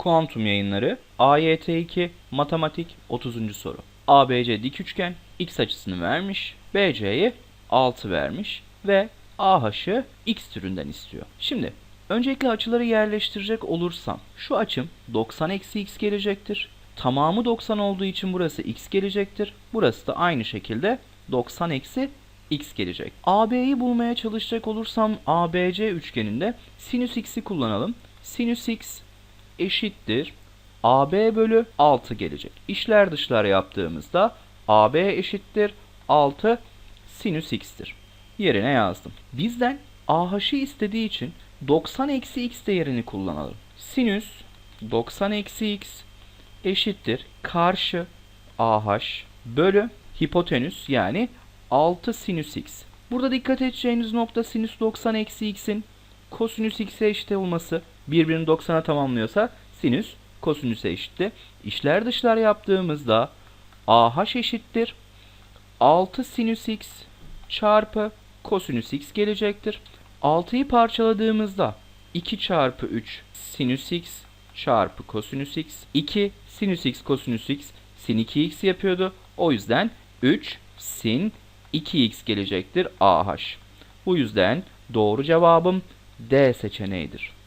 Kuantum yayınları AYT2 Matematik 30. soru. ABC dik üçgen x açısını vermiş, BC'yi 6 vermiş ve AH'ı x türünden istiyor. Şimdi öncelikle açıları yerleştirecek olursam şu açım 90 eksi x gelecektir. Tamamı 90 olduğu için burası x gelecektir. Burası da aynı şekilde 90 eksi x gelecek. AB'yi bulmaya çalışacak olursam ABC üçgeninde sinüs x'i kullanalım. Sinüs x eşittir AB bölü 6 gelecek. İşler dışlar yaptığımızda AB eşittir 6 sinüs x'tir. Yerine yazdım. Bizden AH'ı istediği için 90 eksi x değerini kullanalım. Sinüs 90 eksi x eşittir karşı AH bölü hipotenüs yani 6 sinüs x. Burada dikkat edeceğiniz nokta sinüs 90 eksi x'in kosinüs x'e eşit olması birbirini 90'a tamamlıyorsa sinüs kosinüse eşitti. İşler dışlar yaptığımızda AH eşittir 6 sinüs x çarpı kosinüs x gelecektir. 6'yı parçaladığımızda 2 çarpı 3 sinüs x çarpı kosinüs x 2 sinüs x kosinüs x sin 2x yapıyordu. O yüzden 3 sin 2x gelecektir AH. Bu yüzden doğru cevabım D seçeneğidir.